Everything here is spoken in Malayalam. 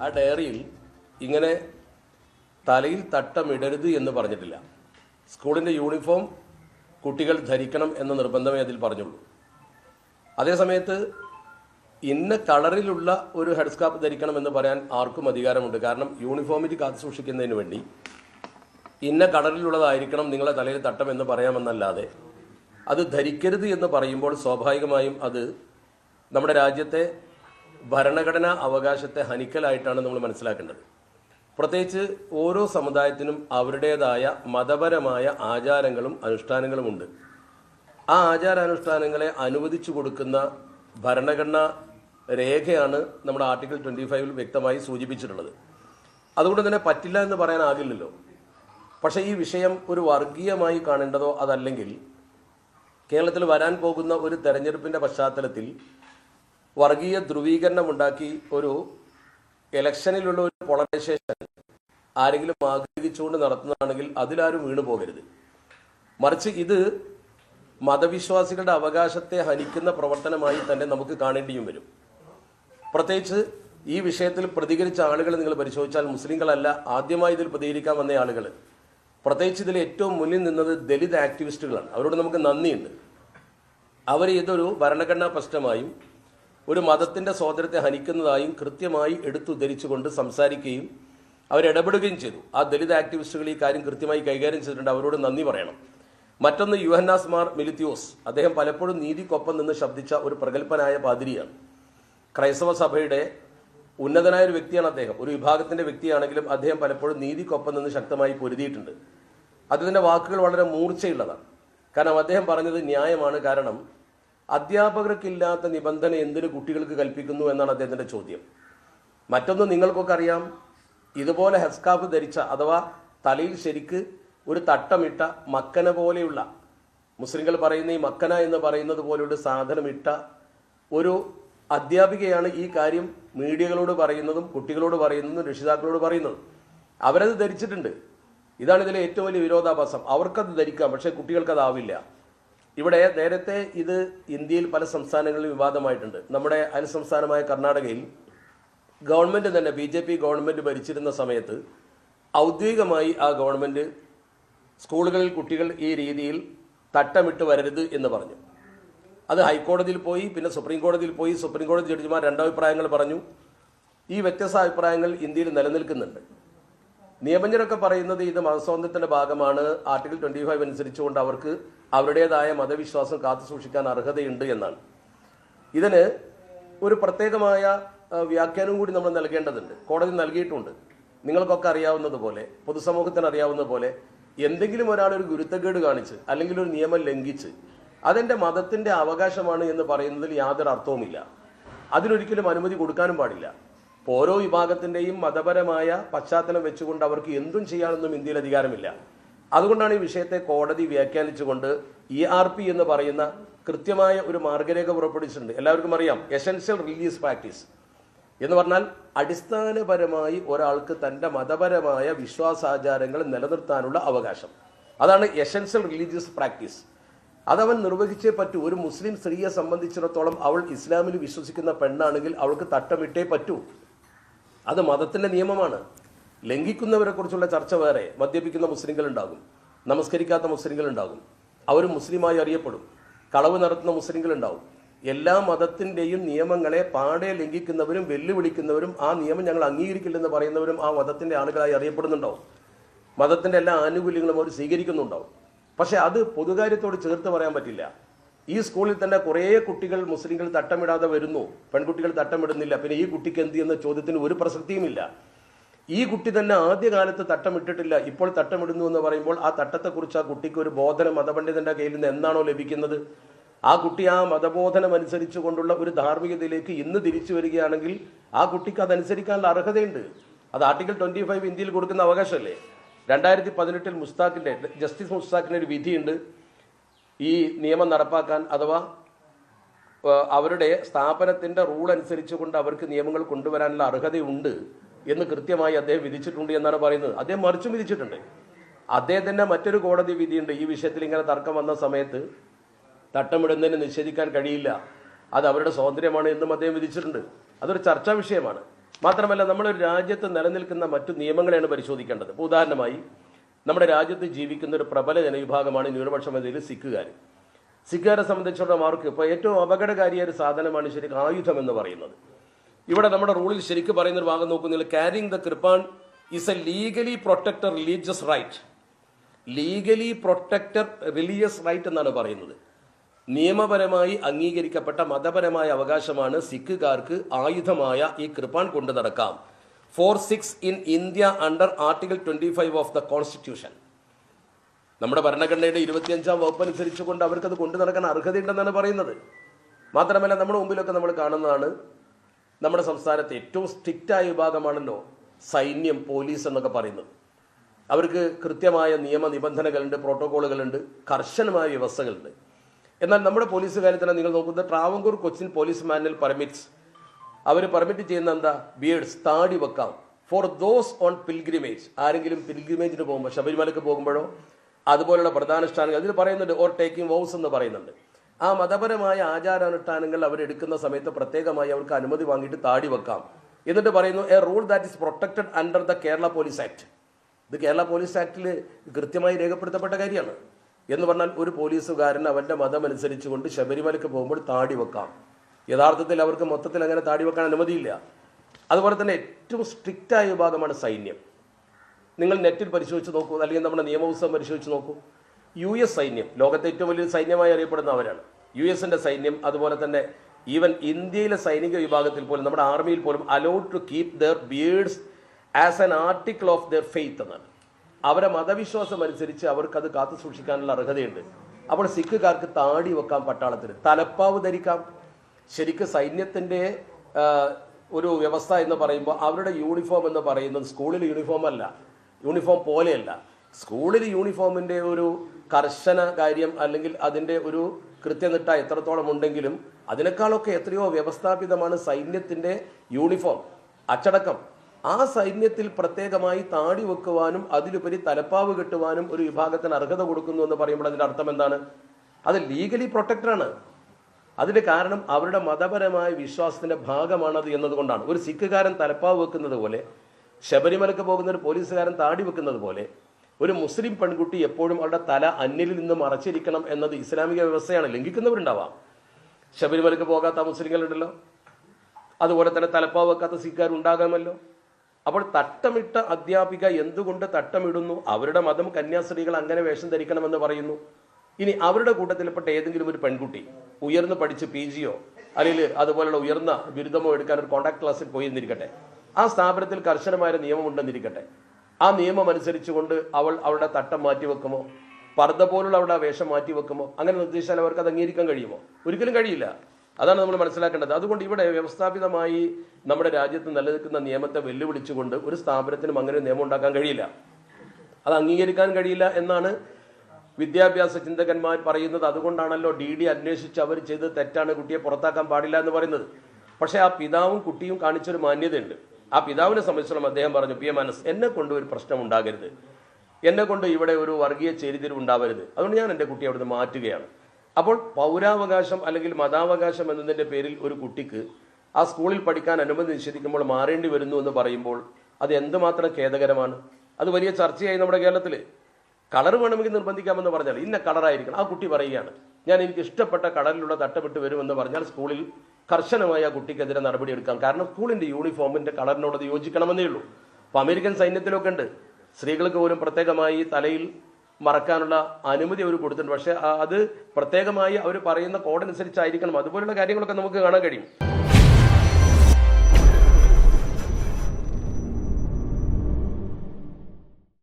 ആ ഡയറിയിൽ ഇങ്ങനെ തലയിൽ തട്ടമിടരുത് എന്ന് പറഞ്ഞിട്ടില്ല. സ്കൂളിന്റെ യൂണിഫോം കുട്ടികൾ ധരിക്കണം എന്ന നിർബന്ധമേ അതിൽ പറഞ്ഞുള്ളൂ. അതേസമയത്ത് ഇന്ന കളറിലുള്ള ഒരു ഹെഡ് ധരിക്കണം എന്ന് പറയാൻ ആർക്കും അധികാരമുണ്ട്. കാരണം യൂണിഫോമിറ്റി കാത്തു സൂക്ഷിക്കുന്നതിന് വേണ്ടി ഇന്ന കളറിലുള്ളതായിരിക്കണം നിങ്ങളെ തലയിൽ തട്ടം എന്ന് പറയാമെന്നല്ലാതെ അത് ധരിക്കരുത് എന്ന് പറയുമ്പോൾ സ്വാഭാവികമായും അത് നമ്മുടെ രാജ്യത്തെ ഭരണഘടനാ അവകാശത്തെ ഹനിക്കലായിട്ടാണ് നമ്മൾ മനസ്സിലാക്കേണ്ടത്. പ്രത്യേകിച്ച് ഓരോ സമുദായത്തിനും അവരുടേതായ മതപരമായ ആചാരങ്ങളും അനുഷ്ഠാനങ്ങളുമുണ്ട് ആ ആചാരാനുഷ്ഠാനങ്ങളെ അനുവദിച്ചു കൊടുക്കുന്ന ഭരണഘടനാ രേഖയാണ് നമ്മുടെ ആർട്ടിക്കിൾ ട്വന്റി ഫൈവിൽ വ്യക്തമായി സൂചിപ്പിച്ചിട്ടുള്ളത്. അതുകൊണ്ട് തന്നെ പറ്റില്ല എന്ന് പറയാനാകില്ലല്ലോ പക്ഷേ ഈ വിഷയം ഒരു വർഗീയമായി കാണേണ്ടതോ അതല്ലെങ്കിൽ കേരളത്തിൽ വരാൻ പോകുന്ന ഒരു തെരഞ്ഞെടുപ്പിന്റെ പശ്ചാത്തലത്തിൽ വർഗീയ ധ്രുവീകരണം ഉണ്ടാക്കി ഒരു ഇലക്ഷനിലുള്ള ഒരു പോളറൈസേഷൻ ആരെങ്കിലും ആഗ്രഹിച്ചുകൊണ്ട് നടത്തുന്നതാണെങ്കിൽ അതിലാരും വീണു പോകരുത്. മറിച്ച് ഇത് മതവിശ്വാസികളുടെ അവകാശത്തെ ഹനിക്കുന്ന പ്രവർത്തനമായി തന്നെ നമുക്ക് കാണേണ്ടിയും വരും. പ്രത്യേകിച്ച് ഈ വിഷയത്തിൽ പ്രതികരിച്ച ആളുകൾ നിങ്ങൾ പരിശോധിച്ചാൽ മുസ്ലിങ്ങളല്ല ആദ്യമായി ഇതിൽ പ്രതികരിക്കാൻ വന്ന ആളുകൾ. പ്രത്യേകിച്ച് ഇതിൽ ഏറ്റവും മുന്നിൽ നിന്നത് ദലിത് ആക്ടിവിസ്റ്റുകളാണ്. അവരോട് നമുക്ക് നന്ദിയുണ്ട്. അവർ ഇതൊരു ഭരണഘടനാ പ്രശ്നമായും ഒരു മതത്തിന്റെ സ്വാതന്ത്ര്യത്തെ ഹനിക്കുന്നതായും കൃത്യമായി എടുത്തുദ്ധരിച്ചുകൊണ്ട് സംസാരിക്കുകയും അവരിടപെടുകയും ചെയ്തു. ആ ദലിത് ആക്ടിവിസ്റ്റുകൾ ഈ കാര്യം കൃത്യമായി കൈകാര്യം ചെയ്തിട്ടുണ്ട്. അവരോട് നന്ദി പറയണം. മറ്റൊന്ന് യുഹന്നാസ് മാർ മിലിത്യോസ് അദ്ദേഹം പലപ്പോഴും നീതിക്കൊപ്പം നിന്ന് ശബ്ദിച്ച ഒരു പ്രഗത്ഭനായ പാതിരിയാണ്. ക്രൈസ്തവ സഭയുടെ ഉന്നതനായ ഒരു വ്യക്തിയാണ് അദ്ദേഹം. ഒരു വിഭാഗത്തിന്റെ വ്യക്തിയാണെങ്കിലും അദ്ദേഹം പലപ്പോഴും നീതിക്കൊപ്പം നിന്ന് ശക്തമായി പൊരുതിയിട്ടുണ്ട്. അദ്ദേഹത്തിന്റെ വാക്കുകൾ വളരെ മൂർച്ചയുള്ളതാണ്. കാരണം അദ്ദേഹം പറഞ്ഞത് ന്യായമാണ്. കാരണം അധ്യാപകർക്കില്ലാത്ത നിബന്ധന എന്തിന് കുട്ടികൾക്ക് കൽപ്പിക്കുന്നു എന്നാണ് അദ്ദേഹത്തിന്റെ ചോദ്യം. മറ്റൊന്ന് നിങ്ങൾക്കൊക്കെ അറിയാം ഇതുപോലെ ഹെസ്കാഫ് ധരിച്ച അഥവാ തലയിൽ ശരിക്ക് ഒരു തട്ടമിട്ട മക്കന പോലെയുള്ള മുസ്ലിങ്ങൾ പറയുന്ന ഈ മക്കന എന്ന് പറയുന്നത് പോലെയുള്ള സാധനമിട്ട ഒരു അധ്യാപികയാണ് ഈ കാര്യം മീഡിയകളോട് പറയുന്നതും കുട്ടികളോട് പറയുന്നതും രക്ഷിതാക്കളോട് പറയുന്നതും. അവരത് ധരിച്ചിട്ടുണ്ട്. ഇതാണ് ഇതിലെ ഏറ്റവും വലിയ വിരോധാഭാസം. അവർക്കത് ധരിക്കാം പക്ഷേ കുട്ടികൾക്കതാവില്ല. ഇവിടെ നേരത്തെ ഇത് ഇന്ത്യയിൽ പല സംസ്ഥാനങ്ങളിലും വിവാദമായിട്ടുണ്ട്. നമ്മുടെ അയൽ സംസ്ഥാനമായ കർണാടകയിൽ ഗവൺമെന്റ് തന്നെ ബി ജെ പി ഗവൺമെന്റ് ഭരിച്ചിരുന്ന സമയത്ത് ഔദ്യോഗികമായി ആ ഗവൺമെന്റ് സ്കൂളുകളിൽ കുട്ടികൾ ഈ രീതിയിൽ തട്ടമിട്ട് വരരുത് എന്ന് പറഞ്ഞു. അത് ഹൈക്കോടതിയിൽ പോയി പിന്നെ സുപ്രീം കോടതിയിൽ പോയി സുപ്രീം കോടതി ജഡ്ജിമാർ രണ്ടഭിപ്രായങ്ങൾ പറഞ്ഞു. ഈ വ്യത്യസ്ത അഭിപ്രായങ്ങൾ ഇന്ത്യയിൽ നിലനിൽക്കുന്നുണ്ട്. നിയമജ്ഞരൊക്കെ പറയുന്നത് ഇത് മതസ്വാതന്ത്ര്യത്തിന്റെ ഭാഗമാണ്. ആർട്ടിക്കിൾ ട്വന്റി ഫൈവ് അനുസരിച്ചുകൊണ്ട് അവർക്ക് അവരുടേതായ മതവിശ്വാസം കാത്തു സൂക്ഷിക്കാൻ അർഹതയുണ്ട് എന്നാണ്. ഇതിന് ഒരു പ്രത്യേകമായ വ്യാഖ്യാനം കൂടി നമ്മൾ നൽകേണ്ടതുണ്ട്. കോടതി നൽകിയിട്ടുണ്ട്. നിങ്ങൾക്കൊക്കെ അറിയാവുന്നതുപോലെ പൊതുസമൂഹത്തിന് അറിയാവുന്നതുപോലെ എന്തെങ്കിലും ഒരാൾ ഒരു ഗുരുത്തക്കേട് കാണിച്ച് അല്ലെങ്കിൽ ഒരു നിയമം ലംഘിച്ച് അതെന്റെ മതത്തിന്റെ അവകാശമാണ് എന്ന് പറയുന്നതിൽ യാതൊരു അർത്ഥവുമില്ല. അതിനൊരിക്കലും അനുമതി കൊടുക്കാനും പാടില്ല. ഓരോ വിഭാഗത്തിന്റെയും മതപരമായ പശ്ചാത്തലം വെച്ചുകൊണ്ട് അവർക്ക് എന്തും ചെയ്യാനൊന്നും ഇന്ത്യയിൽ അധികാരമില്ല. അതുകൊണ്ടാണ് ഈ വിഷയത്തെ കോടതി വ്യാഖ്യാനിച്ചുകൊണ്ട് ഇ ആർ പി എന്ന് പറയുന്ന കൃത്യമായ ഒരു മാർഗരേഖ പുറപ്പെടുവിച്ചിട്ടുണ്ട്. എല്ലാവർക്കും അറിയാം എസെൻഷ്യൽ റിലീജിയസ് പ്രാക്ടീസ് എന്ന് പറഞ്ഞാൽ അടിസ്ഥാനപരമായി ഒരാൾക്ക് തന്റെ മതപരമായ വിശ്വാസാചാരങ്ങൾ നിലനിർത്താനുള്ള അവകാശം. അതാണ് എസെൻഷ്യൽ റിലീജിയസ് പ്രാക്ടീസ് അതവൻ നിർവഹിച്ചേ പറ്റൂ. ഒരു മുസ്ലിം സ്ത്രീയെ സംബന്ധിച്ചിടത്തോളം അവൾ ഇസ്ലാമിൽ വിശ്വസിക്കുന്ന പെണ്ണാണെങ്കിൽ അവൾക്ക് തട്ടമിട്ടേ പറ്റൂ. അത് മതത്തിന്റെ നിയമമാണ്. ലംഘിക്കുന്നവരെ കുറിച്ചുള്ള ചർച്ച വേറെ മദ്യപിക്കുന്ന മുസ്ലിങ്ങൾ ഉണ്ടാകും നമസ്കരിക്കാത്ത മുസ്ലിങ്ങൾ ഉണ്ടാകും അവർ മുസ്ലിമായി അറിയപ്പെടും കളവ് നടത്തുന്ന മുസ്ലിങ്ങൾ ഉണ്ടാവും എല്ലാ മതത്തിന്റെയും നിയമങ്ങളെ പാടെ ലംഘിക്കുന്നവരും വെല്ലുവിളിക്കുന്നവരും ആ നിയമം ഞങ്ങൾ അംഗീകരിക്കില്ലെന്ന് പറയുന്നവരും ആ മതത്തിന്റെ ആളുകളായി അറിയപ്പെടുന്നുണ്ടാവും. മതത്തിന്റെ എല്ലാ ആനുകൂല്യങ്ങളും അവർ സ്വീകരിക്കുന്നുണ്ടാവും. പക്ഷേ അത് പൊതുകാര്യത്തോട് ചേർത്ത് പറയാൻ പറ്റില്ല. ഈ സ്കൂളിൽ തന്നെ കുറേ കുട്ടികൾ മുസ്ലിങ്ങൾ തട്ടമിടാതെ വരുന്നു. പെൺകുട്ടികൾ തട്ടമിടുന്നില്ല. പിന്നെ ഈ കുട്ടിക്ക് എന്ത് എന്ന ചോദ്യത്തിന് ഒരു പ്രസക്തിയുമില്ല. ഈ കുട്ടി തന്നെ ആദ്യകാലത്ത് തട്ടമിട്ടിട്ടില്ല. ഇപ്പോൾ തട്ടമിടുന്നു എന്ന് പറയുമ്പോൾ ആ തട്ടത്തെക്കുറിച്ച് ആ കുട്ടിക്ക് ഒരു ബോധനം മതപണ്ഡിതന്റെ കയ്യിൽ നിന്ന് എന്താണോ ലഭിക്കുന്നത്? ആ കുട്ടി ആ മതബോധനം അനുസരിച്ചു കൊണ്ടുള്ള ഒരു ധാർമ്മികതയിലേക്ക് ഇന്ന് തിരിച്ചു വരികയാണെങ്കിൽ ആ കുട്ടിക്ക് അതനുസരിക്കാനുള്ള അർഹതയുണ്ട്. അത് ആർട്ടിക്കിൾ ട്വന്റി ഫൈവ് ഇന്ത്യയിൽ കൊടുക്കുന്ന അവകാശമല്ലേ? രണ്ടായിരത്തി പതിനെട്ടിൽ മുസ്താഖിന്റെ ജസ്റ്റിസ് മുസ്താഖിന്റെ ഒരു വിധിയുണ്ട്. ഈ നിയമം നടപ്പാക്കാൻ അഥവാ അവരുടെ സ്ഥാപനത്തിന്റെ റൂൾ അനുസരിച്ച് കൊണ്ട് അവർക്ക് നിയമങ്ങൾ കൊണ്ടുവരാനുള്ള അർഹതയുണ്ട് എന്ന് കൃത്യമായി അദ്ദേഹം വിധിച്ചിട്ടുണ്ട് എന്നാണ് പറയുന്നത്. അദ്ദേഹം മറിച്ചും വിധിച്ചിട്ടുണ്ട്. അദ്ദേഹത്തിന്റെ മറ്റൊരു കോടതി വിധിയുണ്ട്. ഈ വിഷയത്തിൽ ഇങ്ങനെ തർക്കം വന്ന സമയത്ത് തട്ടമിടുന്നതിന് നിഷേധിക്കാൻ കഴിയില്ല. അത് അവരുടെ സ്വാതന്ത്ര്യമാണ് എന്നും അദ്ദേഹം വിധിച്ചിട്ടുണ്ട്. അതൊരു ചർച്ചാ വിഷയമാണ്. മാത്രമല്ല നമ്മളൊരു രാജ്യത്ത് നിലനിൽക്കുന്ന മറ്റു നിയമങ്ങളെയാണ് പരിശോധിക്കേണ്ടത്. ഉദാഹരണമായി നമ്മുടെ രാജ്യത്ത് ജീവിക്കുന്ന ഒരു പ്രബല ജനവിഭാഗമാണ് ന്യൂനപക്ഷ മേഖലയിൽ സിഖുകാർ സിഖുകാരെ. സംബന്ധിച്ചിടത്തോളം അവർക്ക് ഇപ്പോൾ ഏറ്റവും അപകടകാരിയായ ഒരു സാധനമാണ് ശരിക്കും ആയുധം എന്ന് പറയുന്നത്. ഇവിടെ നമ്മുടെ റൂളിൽ ശരിക്കും പറയുന്ന ഒരു ഭാഗം നോക്കുന്നില്ല carrying the kirpan is a legally protector religious right legally protector religious right എന്നാണ് പറയുന്നത്. നിയമപരമായി അംഗീകരിക്കപ്പെട്ട മതപരമായ അവകാശമാണ് സിഖുകാർക്ക് ആയുധമായ ഈ കൃപാൻ കൊണ്ടു നടക്കാം. For Sikhs in India under article twenty five of the constitution. നമ്മുടെ ഭരണഘടനയുടെ ഇരുപത്തിയഞ്ചാം വകുപ്പ് അനുസരിച്ചുകൊണ്ട് അവർക്കത് കൊണ്ടു നടക്കാൻ അർഹതയുണ്ടെന്നാണ് പറയുന്നത്. മാത്രമല്ല നമ്മുടെ മുമ്പിലൊക്കെ നമ്മൾ കാണുന്നതാണ് നമ്മുടെ സംസ്ഥാനത്തെ ഏറ്റവും സ്ട്രിക്റ്റായ വിഭാഗമാണല്ലോ സൈന്യം പോലീസ് എന്നൊക്കെ പറയുന്നത്. അവർക്ക് കൃത്യമായ നിയമ നിബന്ധനകളുണ്ട് പ്രോട്ടോകോളുകളുണ്ട് കർശനമായ വ്യവസ്ഥകളുണ്ട്. എന്നാൽ നമ്മുടെ പോലീസ് തന്നെ നിങ്ങൾ നോക്കുന്നത് Travancore Cochin police manual permits അവർ പെർമിറ്റ് ചെയ്യുന്ന എന്താ ബിയേഡ്സ് താടി വെക്കാം. ഫോർ ദോസ് ഓൺ പിൽഗ്രിമേജ് ആരെങ്കിലും പിൽഗ്രിമേജിന് പോകുമ്പോൾ ശബരിമലക്ക് പോകുമ്പോഴോ അതുപോലുള്ള പ്രധാനുഷ്ഠാനങ്ങൾ അതിൽ പറയുന്നുണ്ട് ഓർ ടേക്കിംഗ് വൗസ് എന്ന് പറയുന്നുണ്ട്. ആ മതപരമായ ആചാരാനുഷ്ഠാനങ്ങൾ അവരെടുക്കുന്ന സമയത്ത് പ്രത്യേകമായി അവർക്ക് അനുമതി വാങ്ങിയിട്ട് താടി വെക്കാം. എന്നിട്ട് പറയുന്നു a rule that is protected under the Kerala police act ഇത് കേരള പോലീസ് ആക്ടിൽ കൃത്യമായി രേഖപ്പെടുത്തപ്പെട്ട കാര്യമാണ്. എന്ന് പറഞ്ഞാൽ ഒരു പോലീസുകാരൻ അവന്റെ മതം അനുസരിച്ചുകൊണ്ട് ശബരിമലയ്ക്ക് പോകുമ്പോൾ താടി വെക്കാം. യഥാർത്ഥത്തിൽ അവർക്ക് മൊത്തത്തിൽ അങ്ങനെ താടി വെക്കാൻ അനുമതിയില്ല. അതുപോലെ തന്നെ ഏറ്റവും സ്ട്രിക്റ്റായ വിഭാഗമാണ് സൈന്യം. നിങ്ങൾ നെറ്റിൽ പരിശോധിച്ച് നോക്കൂ അല്ലെങ്കിൽ നമ്മുടെ നിയമപുസ്തകം പരിശോധിച്ച് നോക്കൂ. യു എസ് സൈന്യം ലോകത്തെ ഏറ്റവും വലിയ സൈന്യമായി അറിയപ്പെടുന്ന അവരാണ് യു എസിന്റെ സൈന്യം അതുപോലെ തന്നെ ഈവൻ ഇന്ത്യയിലെ സൈനിക വിഭാഗത്തിൽ പോലും നമ്മുടെ ആർമിയിൽ പോലും allowed to keep their beards as an article of their faith എന്നാണ്. അവരെ മതവിശ്വാസം അനുസരിച്ച് അവർക്കത് കാത്തു സൂക്ഷിക്കാനുള്ള അർഹതയുണ്ട്. അപ്പോൾ സിഖുകാർക്ക് താടി വെക്കാം പട്ടാളത്തിന് തലപ്പാവ് ധരിക്കാം ശരിക്ക് സൈന്യത്തിന്റെ ഒരു വ്യവസ്ഥ എന്ന് പറയുമ്പോൾ അവരുടെ യൂണിഫോം എന്ന് പറയുന്നത് സ്കൂളിൽ യൂണിഫോം അല്ല യൂണിഫോം പോലെയല്ല. സ്കൂളിൽ യൂണിഫോമിന്റെ ഒരു കർശന കാര്യം അല്ലെങ്കിൽ അതിന്റെ ഒരു കൃത്യനിട്ട എത്രത്തോളം ഉണ്ടെങ്കിലും അതിനേക്കാളൊക്കെ എത്രയോ വ്യവസ്ഥാപിതമാണ് സൈന്യത്തിന്റെ യൂണിഫോം അച്ചടക്കം. ആ സൈന്യത്തിൽ പ്രത്യേകമായി താടി വെക്കുവാനും അതിലുപരി തലപ്പാവ് കെട്ടുവാനും ഒരു വിഭാഗത്തിന് അർഹത കൊടുക്കുന്നു എന്ന് പറയുമ്പോൾ അതിന്റെ അർത്ഥം എന്താണ്? അത് ലീഗലി പ്രൊട്ടക്റ്റഡ് ആണ് അതിന്റെ കാരണം അവരുടെ മതപരമായ വിശ്വാസത്തിന്റെ ഭാഗമാണത് എന്നതുകൊണ്ടാണ്. ഒരു സിഖുകാരൻ തലപ്പാവ് വെക്കുന്നത് പോലെ ശബരിമലക്ക് പോകുന്ന ഒരു പോലീസുകാരൻ താടി വെക്കുന്നത് പോലെ ഒരു മുസ്ലിം പെൺകുട്ടി എപ്പോഴും അവരുടെ തല അന്നിൽ നിന്ന് മറച്ചിരിക്കണം എന്നത് ഇസ്ലാമിക വ്യവസ്ഥയാണ് ലംഘിക്കുന്നവരുണ്ടാവാം. ശബരിമലക്ക് പോകാത്ത മുസ്ലിങ്ങളുണ്ടല്ലോ. അതുപോലെ തന്നെ തലപ്പാവ് വെക്കാത്ത സിഖുകാർ ഉണ്ടാകാമല്ലോ. അപ്പോൾ തട്ടമിട്ട അധ്യാപിക എന്തുകൊണ്ട് തട്ടമിടുന്നു? അവരുടെ മതം കന്യാസ്ത്രീകൾ അങ്ങനെ വേഷം ധരിക്കണമെന്ന് പറയുന്നു. ഇനി അവരുടെ കൂട്ടത്തിൽപ്പെട്ട ഏതെങ്കിലും ഒരു പെൺകുട്ടി ഉയർന്ന് പഠിച്ച് പി ജിയോ അല്ലെങ്കിൽ അതുപോലുള്ള ഉയർന്ന ബിരുദമോ എടുക്കാൻ ഒരു കോണ്ടാക്ട് ക്ലാസ്സിൽ പോയി എന്നിരിക്കട്ടെ ആ സ്ഥാപനത്തിൽ കർശനമായ നിയമം ഉണ്ടെന്നിരിക്കട്ടെ. ആ നിയമം അനുസരിച്ചുകൊണ്ട് അവൾ അവളുടെ തട്ടം മാറ്റി വെക്കുമോ? പർദ്ദ പോലുള്ള അവളുടെ വേഷം മാറ്റി വെക്കുമോ? അങ്ങനെ നിർദ്ദേശിച്ചാൽ അവർക്ക് അത് അംഗീകരിക്കാൻ കഴിയുമോ? ഒരിക്കലും കഴിയില്ല. അതാണ് നമ്മൾ മനസ്സിലാക്കേണ്ടത്. അതുകൊണ്ട് ഇവിടെ വ്യവസ്ഥാപിതമായി നമ്മുടെ രാജ്യത്ത് നിലനിൽക്കുന്ന നിയമത്തെ വെല്ലുവിളിച്ചുകൊണ്ട് ഒരു സ്ഥാപനത്തിനും അങ്ങനെ നിയമം ഉണ്ടാക്കാൻ കഴിയില്ല. അത് അംഗീകരിക്കാൻ കഴിയില്ല എന്നാണ് വിദ്യാഭ്യാസ ചിന്തകന്മാർ പറയുന്നത് അതുകൊണ്ടാണല്ലോ ഡി ഡി അന്വേഷിച്ച് അവർ ചെയ്ത് തെറ്റാണ് കുട്ടിയെ പുറത്താക്കാൻ പാടില്ല എന്ന് പറയുന്നത്. പക്ഷേ ആ പിതാവും കുട്ടിയും കാണിച്ചൊരു മാന്യതയുണ്ട്. ആ പിതാവിനെ സംബന്ധിച്ചോളം അദ്ദേഹം പറഞ്ഞു പി എ മനസ് എന്നെ കൊണ്ട് ഒരു പ്രശ്നം ഉണ്ടാകരുത്. എന്നെ കൊണ്ട് ഇവിടെ ഒരു വർഗീയ ചേരിതിരിവ് ഉണ്ടാവരുത്. അതുകൊണ്ട് ഞാൻ എന്റെ കുട്ടിയെ അവിടുന്ന് മാറ്റുകയാണ്. അപ്പോൾ പൗരാവകാശം അല്ലെങ്കിൽ മതാവകാശം എന്നതിന്റെ പേരിൽ ഒരു കുട്ടിക്ക് ആ സ്കൂളിൽ പഠിക്കാൻ അനുമതി നിഷേധിക്കുമ്പോൾ മാറേണ്ടി വരുന്നു എന്ന് പറയുമ്പോൾ അത് എന്തുമാത്രം ഖേദകരമാണ്? അത് വലിയ ചർച്ചയായി നമ്മുടെ കേരളത്തിൽ കളർ വേണമെങ്കിൽ നിർബന്ധിക്കാമെന്ന് പറഞ്ഞാൽ ഇന്ന കളറായിരിക്കണം. ആ കുട്ടി പറയുകയാണ് ഞാൻ എനിക്ക് ഇഷ്ടപ്പെട്ട കളറിലുള്ള തട്ടപ്പെട്ട് വരുമെന്ന് പറഞ്ഞാൽ സ്കൂളിൽ കർശനമായ ആ കുട്ടിക്കെതിരെ നടപടിയെടുക്കാം കാരണം സ്കൂളിന്റെ യൂണിഫോമിന്റെ കളറിനോട് യോജിക്കണമെന്നേ ഉള്ളൂ. അപ്പോൾ അമേരിക്കൻ സൈന്യത്തിലൊക്കെ ഉണ്ട്. സ്ത്രീകൾക്ക് പോലും പ്രത്യേകമായി തലയിൽ മറക്കാനുള്ള അനുമതി അവർ കൊടുത്തിട്ടുണ്ട്. പക്ഷേ അത് പ്രത്യേകമായി അവർ പറയുന്ന കോഡനുസരിച്ചായിരിക്കണം. അതുപോലുള്ള കാര്യങ്ങളൊക്കെ നമുക്ക് കാണാൻ കഴിയും.